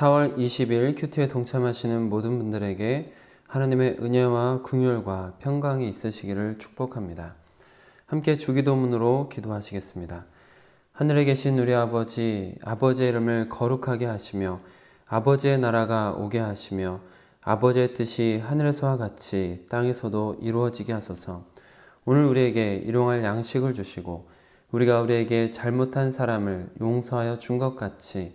4월 20일 큐티에 동참하시는 모든 분들에게 하나님의 은혜와 긍휼과 평강이 있으시기를 축복합니다. 함께 주기도문으로 기도하시겠습니다. 하늘에 계신 우리 아버지, 아버지의 이름을 거룩하게 하시며 아버지의 나라가 오게 하시며 아버지의 뜻이 하늘에서와 같이 땅에서도 이루어지게 하소서. 오늘 우리에게 일용할 양식을 주시고 우리가 우리에게 잘못한 사람을 용서하여 준 것 같이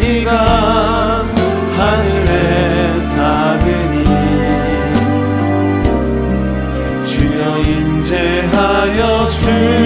기가 하늘에 닿으니 주여 임재하여 주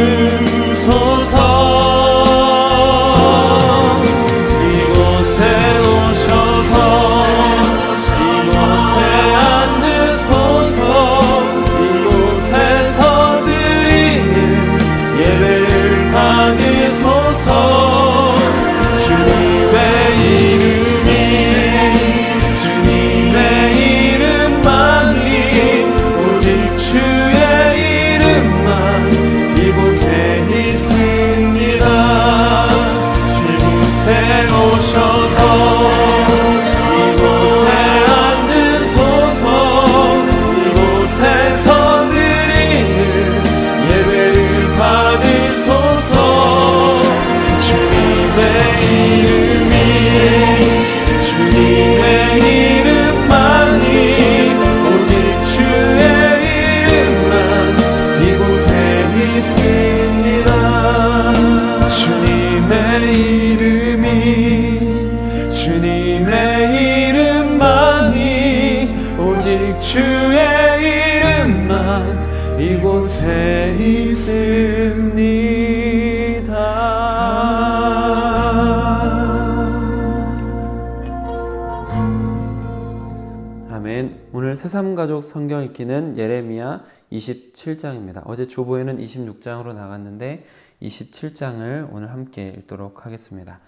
가족 성경 읽기는 예레미야 27장입니다. 어제 주보에는 26장으로 나갔는데 27장을 오늘 함께 읽도록 하겠습니다.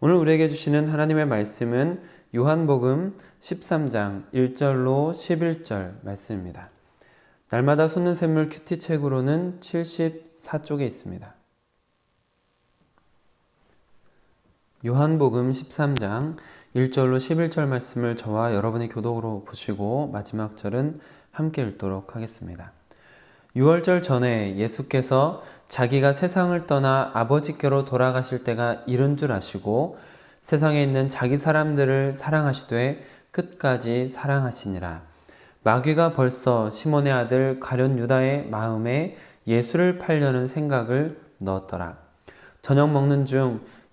오늘 우리에게 주시는 하나님의 말씀은 요한복음 13장 1절로 11절 말씀입니다. 날마다 솟는 샘물 큐티 책으로는 74쪽에 있습니다. 요한복음 13장 1절로 11절 말씀을 저와 여러분의 교독으로 보시고 마지막 절은 함께 읽도록 하겠습니다. 6월절 전에 예수께서 자기가 세상을 떠나 아버지께로 돌아가실 때가 이른 줄 아시고 세상에 있는 자기 사람들을 사랑하시되 끝까지 사랑하시니라. 마귀가 벌써 시몬의 아들 가련 유다의 마음에 예수를 팔려는 생각을 넣었더라. 저녁 먹는 중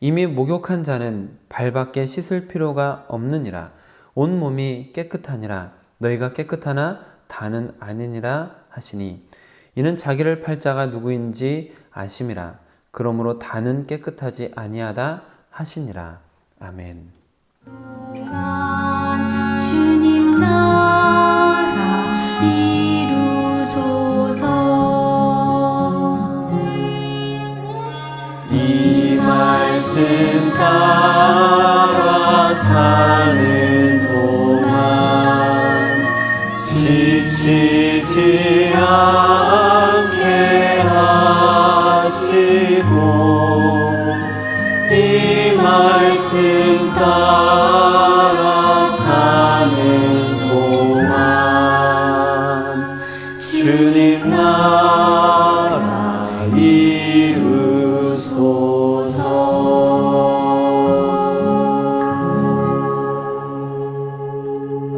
이미 목욕한 자는 발밖에 씻을 필요가 없느니라. 온 몸이 깨끗하니라. 너희가 깨끗하나 다는 아니니라 하시니. 이는 자기를 팔 자가 누구인지 아심이라. 그러므로 다는 깨끗하지 아니하다 하시니라. 아멘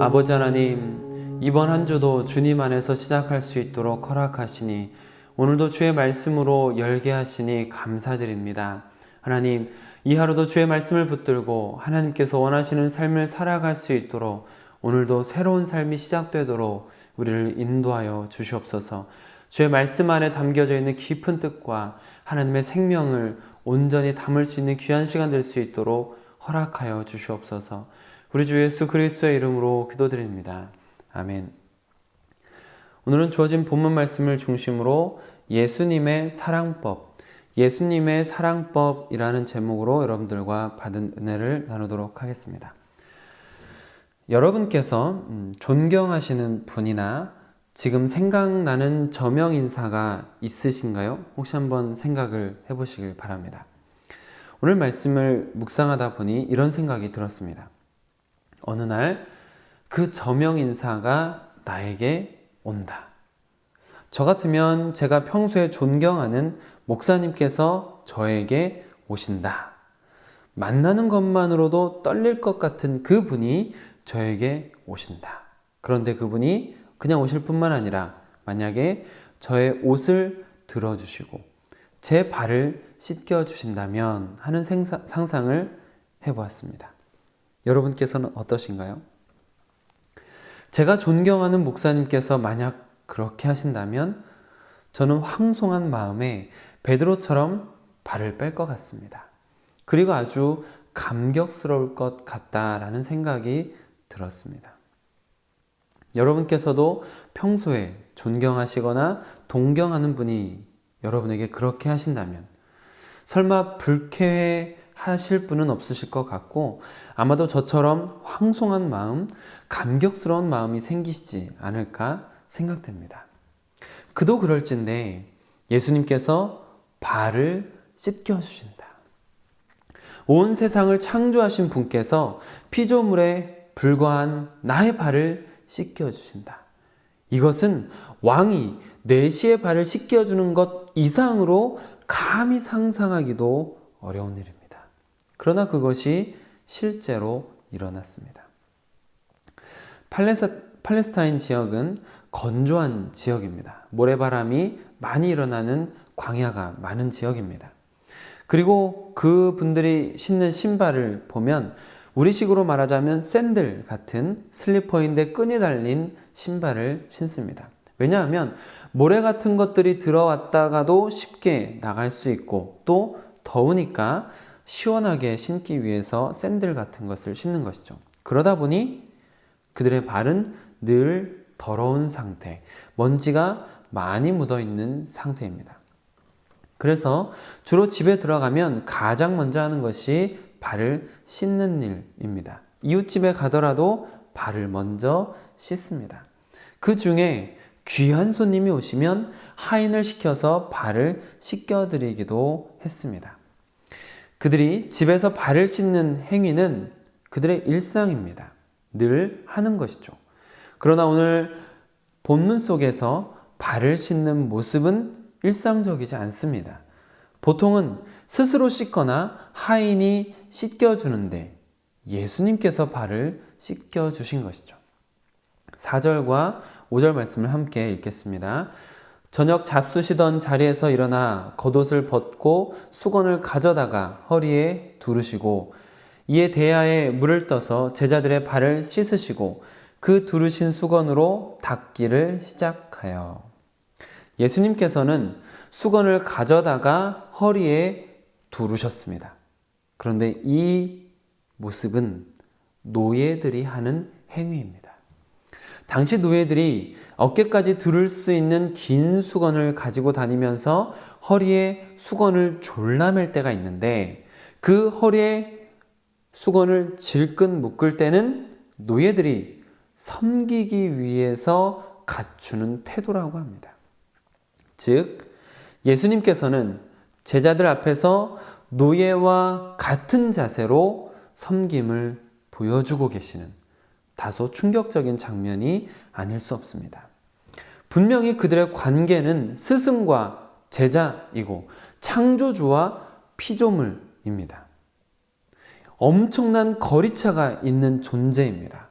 아버지 하나님, 이번 한 주도 주님 안에서 시작할 수 있도록 허락하시니 오늘도 주의 말씀으로 열게 하시니 감사드립니다. 하나님, 이 하루도 주의 말씀을 붙들고 하나님께서 원하시는 삶을 살아갈 수 있도록 오늘도 새로운 삶이 시작되도록 우리를 인도하여 주시옵소서. 주의 말씀 안에 담겨져 있는 깊은 뜻과 하나님의 생명을 온전히 담을 수 있는 귀한 시간 될 수 있도록 허락하여 주시옵소서. 우리 주 예수 그리스도의 이름으로 기도드립니다. 아멘. 오늘은 주어진 본문 말씀을 중심으로 예수님의 사랑법, 예수님의 사랑법이라는 제목으로 여러분들과 받은 은혜를 나누도록 하겠습니다. 여러분께서 음, 존경하시는 분이나 지금 생각나는 저명 인사가 있으신가요? 혹시 한번 생각을 해보시길 바랍니다. 오늘 말씀을 묵상하다 보니 이런 생각이 들었습니다. 어느 날 그 저명 인사가 나에게 온다. 저 같으면 제가 평소에 존경하는 목사님께서 저에게 오신다. 만나는 것만으로도 떨릴 것 같은 그분이 저에게 오신다. 그런데 그분이 그냥 오실 뿐만 아니라 만약에 저의 옷을 들어주시고 제 발을 씻겨 주신다면 하는 생사, 상상을 해보았습니다. 여러분께서는 어떠신가요? 제가 존경하는 목사님께서 만약 그렇게 하신다면 저는 황송한 마음에 베드로처럼 발을 뺄 것 같습니다. 그리고 아주 감격스러울 것 같다라는 생각이 들었습니다. 여러분께서도 평소에 존경하시거나 동경하는 분이 여러분에게 그렇게 하신다면 설마 불쾌해 하실 분은 없으실 것 같고 아마도 저처럼 황송한 마음, 감격스러운 마음이 생기시지 않을까 생각됩니다. 그도 그럴진데 예수님께서 발을 씻겨 주신다. 온 세상을 창조하신 분께서 피조물에 불과한 나의 발을 씻겨 주신다. 이것은 왕이 내시의 발을 씻겨 주는 것 이상으로 감히 상상하기도 어려운 일입니다. 그러나 그것이 실제로 일어났습니다. 팔레스, 팔레스타인 지역은 건조한 지역입니다. 모래바람이 많이 일어나는 광야가 많은 지역입니다. 그리고 그 분들이 신는 신발을 보면 우리식으로 말하자면 샌들 같은 슬리퍼인데 끈이 달린 신발을 신습니다. 왜냐하면 모래 같은 것들이 들어왔다가도 쉽게 나갈 수 있고 또 더우니까 시원하게 신기 위해서 샌들 같은 것을 신는 것이죠. 그러다 보니 그들의 발은 늘 더러운 상태, 먼지가 많이 묻어 있는 상태입니다. 그래서 주로 집에 들어가면 가장 먼저 하는 것이 발을 씻는 일입니다. 이웃집에 가더라도 발을 먼저 씻습니다. 그 중에 귀한 손님이 오시면 하인을 시켜서 발을 씻겨드리기도 했습니다. 그들이 집에서 발을 씻는 행위는 그들의 일상입니다. 늘 하는 것이죠. 그러나 오늘 본문 속에서 발을 씻는 모습은 일상적이지 않습니다. 보통은 스스로 씻거나 하인이 씻겨주는데 예수님께서 발을 씻겨주신 것이죠. 4절과 5절 말씀을 함께 읽겠습니다. 저녁 잡수시던 자리에서 일어나 겉옷을 벗고 수건을 가져다가 허리에 두르시고 이에 대야에 물을 떠서 제자들의 발을 씻으시고 그 두르신 수건으로 닦기를 시작하여 예수님께서는 수건을 가져다가 허리에 두르셨습니다. 그런데 이 모습은 노예들이 하는 행위입니다. 당시 노예들이 어깨까지 두를 수 있는 긴 수건을 가지고 다니면서 허리에 수건을 졸라맬 때가 있는데 그 허리에 수건을 질끈 묶을 때는 노예들이 섬기기 위해서 갖추는 태도라고 합니다. 즉, 예수님께서는 제자들 앞에서 노예와 같은 자세로 섬김을 보여주고 계시는 다소 충격적인 장면이 아닐 수 없습니다. 분명히 그들의 관계는 스승과 제자이고 창조주와 피조물입니다. 엄청난 거리차가 있는 존재입니다.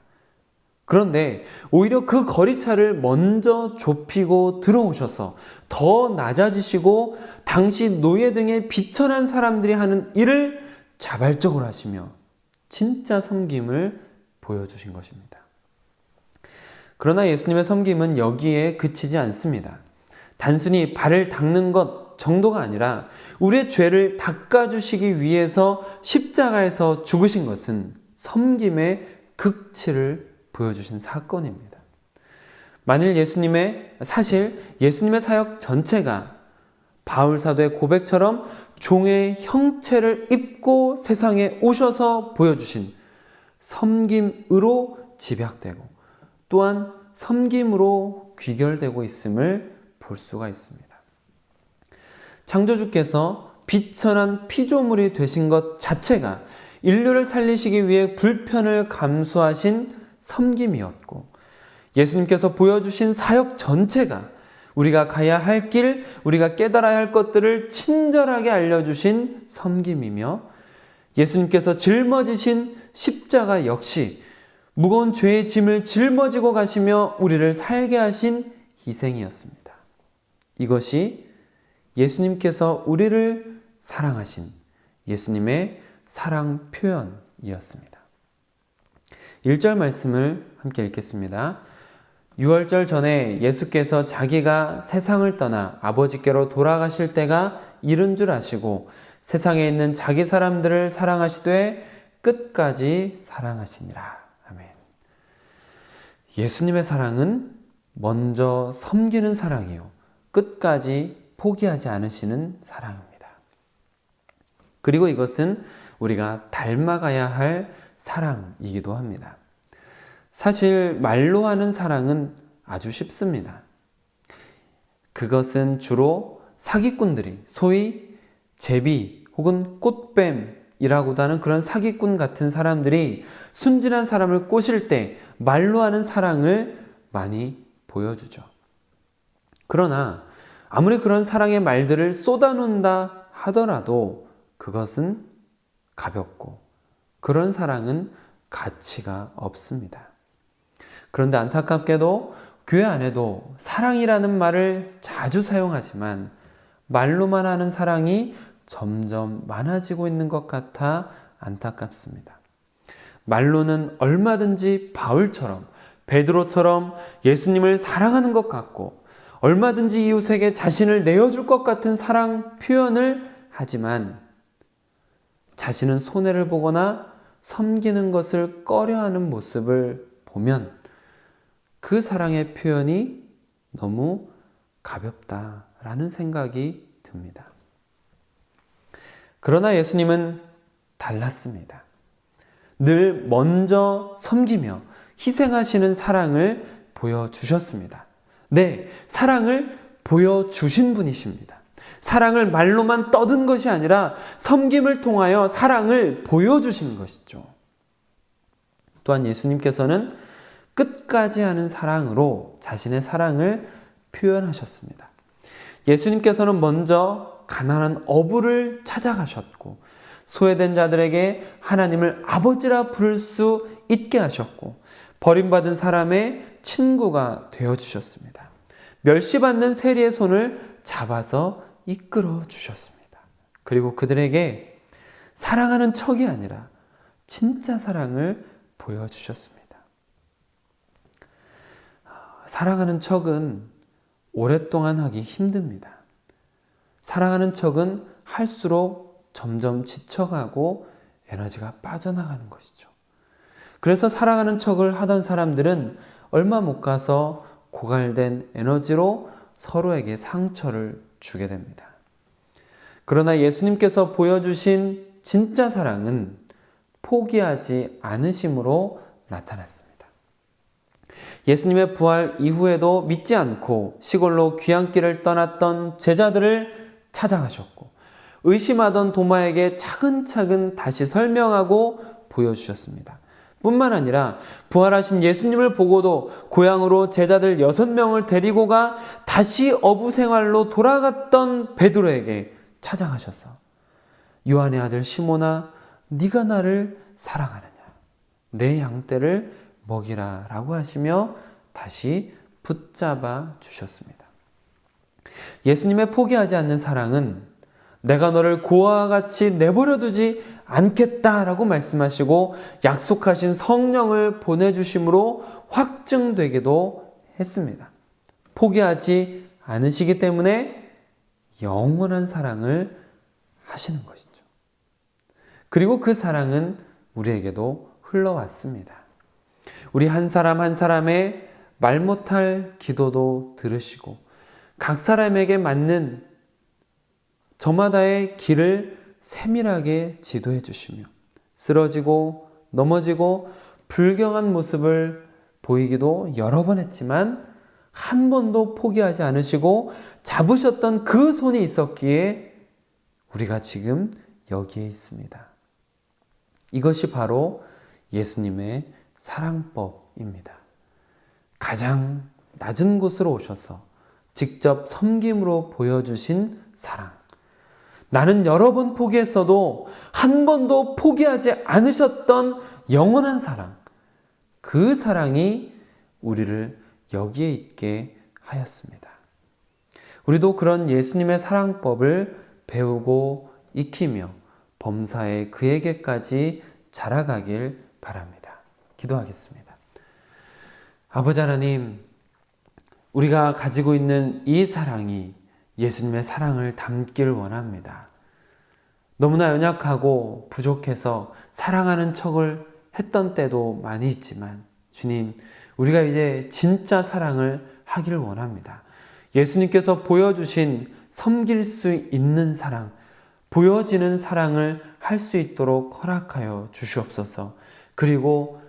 그런데 오히려 그 거리차를 먼저 좁히고 들어오셔서 더 낮아지시고 당시 노예 등의 비천한 사람들이 하는 일을 자발적으로 하시며 진짜 섬김을 보여주신 것입니다. 그러나 예수님의 섬김은 여기에 그치지 않습니다. 단순히 발을 닦는 것 정도가 아니라 우리의 죄를 닦아주시기 위해서 십자가에서 죽으신 것은 섬김의 극치를 보여주신 사건입니다. 만일 예수님의, 사실 예수님의 사역 전체가 바울 사도의 고백처럼 종의 형체를 입고 세상에 오셔서 보여주신 섬김으로 집약되고 또한 섬김으로 귀결되고 있음을 볼 수가 있습니다. 창조주께서 비천한 피조물이 되신 것 자체가 인류를 살리시기 위해 불편을 감수하신 섬김이었고 예수님께서 보여주신 사역 전체가 우리가 가야 할 길, 우리가 깨달아야 할 것들을 친절하게 알려주신 섬김이며 예수님께서 짊어지신 십자가 역시 무거운 죄의 짐을 짊어지고 가시며 우리를 살게 하신 희생이었습니다. 이것이 예수님께서 우리를 사랑하신 예수님의 사랑 표현이었습니다. 1절 말씀을 함께 읽겠습니다. 6월절 전에 예수께서 자기가 세상을 떠나 아버지께로 돌아가실 때가 이른 줄 아시고 세상에 있는 자기 사람들을 사랑하시되 끝까지 사랑하시니라. 아멘. 예수님의 사랑은 먼저 섬기는 사랑이요. 끝까지 포기하지 않으시는 사랑입니다. 그리고 이것은 우리가 닮아가야 할 사랑이기도 합니다. 사실 말로 하는 사랑은 아주 쉽습니다. 그것은 주로 사기꾼들이 소위 제비 혹은 꽃뱀 이라고도 하는 그런 사기꾼 같은 사람들이 순진한 사람을 꼬실 때 말로 하는 사랑을 많이 보여주죠. 그러나 아무리 그런 사랑의 말들을 쏟아놓는다 하더라도 그것은 가볍고 그런 사랑은 가치가 없습니다. 그런데 안타깝게도 교회 안에도 사랑이라는 말을 자주 사용하지만 말로만 하는 사랑이 점점 많아지고 있는 것 같아 안타깝습니다. 말로는 얼마든지 바울처럼 베드로처럼 예수님을 사랑하는 것 같고 얼마든지 이웃에게 자신을 내어줄 것 같은 사랑 표현을 하지만 자신은 손해를 보거나 섬기는 것을 꺼려하는 모습을 보면 그 사랑의 표현이 너무 가볍다라는 생각이 듭니다. 그러나 예수님은 달랐습니다. 늘 먼저 섬기며 희생하시는 사랑을 보여주셨습니다. 네, 사랑을 보여주신 분이십니다. 사랑을 말로만 떠든 것이 아니라 섬김을 통하여 사랑을 보여주신 것이죠. 또한 예수님께서는 끝까지 하는 사랑으로 자신의 사랑을 표현하셨습니다. 예수님께서는 먼저 가난한 어부를 찾아가셨고 소외된 자들에게 하나님을 아버지라 부를 수 있게 하셨고 버림받은 사람의 친구가 되어 주셨습니다. 멸시받는 세리의 손을 잡아서 이끌어 주셨습니다. 그리고 그들에게 사랑하는 척이 아니라 진짜 사랑을 보여 주셨습니다. 사랑하는 척은 오랫동안 하기 힘듭니다. 사랑하는 척은 할수록 점점 지쳐가고 에너지가 빠져나가는 것이죠. 그래서 사랑하는 척을 하던 사람들은 얼마 못 가서 고갈된 에너지로 서로에게 상처를 주게 됩니다. 그러나 예수님께서 보여주신 진짜 사랑은 포기하지 않으심으로 나타났습니다. 예수님의 부활 이후에도 믿지 않고 시골로 귀향길을 떠났던 제자들을 찾아가셨고 의심하던 도마에게 차근차근 다시 설명하고 보여주셨습니다. 뿐만 아니라 부활하신 예수님을 보고도 고향으로 제자들 여섯 명을 데리고 가 다시 어부 생활로 돌아갔던 베드로에게 찾아가셔서 요한의 아들 시모나 네가 나를 사랑하느냐 내 양떼를 먹이라라고 하시며 다시 붙잡아 주셨습니다. 예수님의 포기하지 않는 사랑은 내가 너를 고아와 같이 내버려 두지 않겠다라고 말씀하시고 약속하신 성령을 보내주심으로 확증되기도 했습니다. 포기하지 않으시기 때문에 영원한 사랑을 하시는 것이죠. 그리고 그 사랑은 우리에게도 흘러왔습니다. 우리 한 사람 한 사람의 말 못할 기도도 들으시고 각 사람에게 맞는 저마다의 길을 세밀하게 지도해 주시며 쓰러지고 넘어지고 불경한 모습을 보이기도 여러 번 했지만 한 번도 포기하지 않으시고 잡으셨던 그 손이 있었기에 우리가 지금 여기에 있습니다. 이것이 바로 예수님의 사랑법입니다. 가장 낮은 곳으로 오셔서 직접 섬김으로 보여주신 사랑. 나는 여러 번 포기했어도 한 번도 포기하지 않으셨던 영원한 사랑. 그 사랑이 우리를 여기에 있게 하였습니다. 우리도 그런 예수님의 사랑법을 배우고 익히며 범사에 그에게까지 자라가길 바랍니다. 기도하겠습니다. 아버지 하나님, 우리가 가지고 있는 이 사랑이 예수님의 사랑을 담기를 원합니다. 너무나 연약하고 부족해서 사랑하는 척을 했던 때도 많이 있지만 주님, 우리가 이제 진짜 사랑을 하기를 원합니다. 예수님께서 보여주신 섬길 수 있는 사랑, 보여지는 사랑을 할 수 있도록 허락하여 주시옵소서. 그리고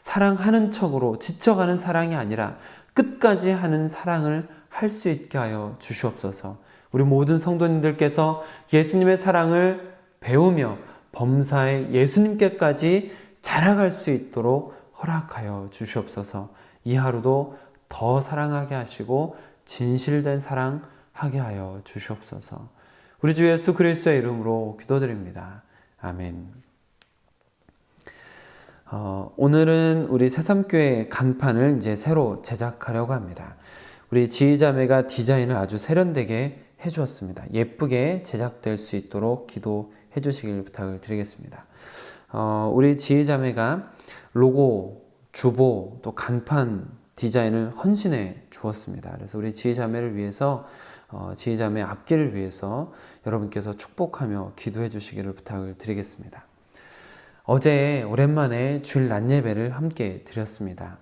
사랑하는 척으로 지쳐가는 사랑이 아니라 끝까지 하는 사랑을 할 수 있게 하여 주시옵소서. 우리 모든 성도님들께서 예수님의 사랑을 배우며 범사에 예수님께까지 자라갈 수 있도록 허락하여 주시옵소서. 이 하루도 더 사랑하게 하시고 진실된 사랑 하게 하여 주시옵소서. 우리 주 예수 그리스도의 이름으로 기도드립니다. 아멘. 어, 오늘은 우리 새삼교회 간판을 이제 새로 제작하려고 합니다. 우리 지휘자매가 디자인을 아주 세련되게 해주었습니다. 예쁘게 제작될 수 있도록 기도해 주시길 부탁을 드리겠습니다. 어, 우리 지휘자매가 로고, 주보, 또 간판 디자인을 헌신해 주었습니다. 그래서 우리 지휘자매를 위해서 어, 지휘자매 앞길을 위해서 여러분께서 축복하며 기도해 주시기를 부탁을 드리겠습니다. 어제 오랜만에 주일 낮 예배를 함께 드렸습니다.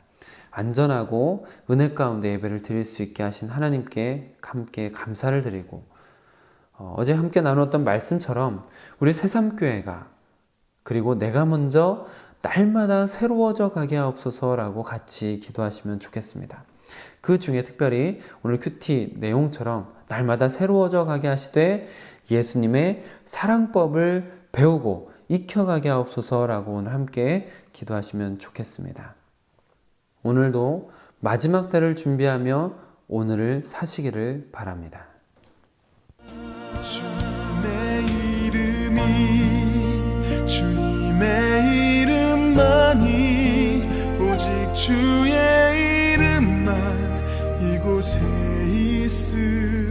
안전하고 은혜 가운데 예배를 드릴 수 있게 하신 하나님께 함께 감사를 드리고 어, 어제 함께 나눴던 말씀처럼 우리 새삼교회가 그리고 내가 먼저 날마다 새로워져 가게 하옵소서라고 같이 기도하시면 좋겠습니다. 그 중에 특별히 오늘 큐티 내용처럼 날마다 새로워져 가게 하시되 예수님의 사랑법을 배우고 익혀가게 하옵소서라고 오늘 함께 기도하시면 좋겠습니다. 오늘도 마지막 때를 준비하며 오늘을 사시기를 바랍니다. 주님의 이름이 주님의 이름만이 오직 주의 이름만 이곳에 있음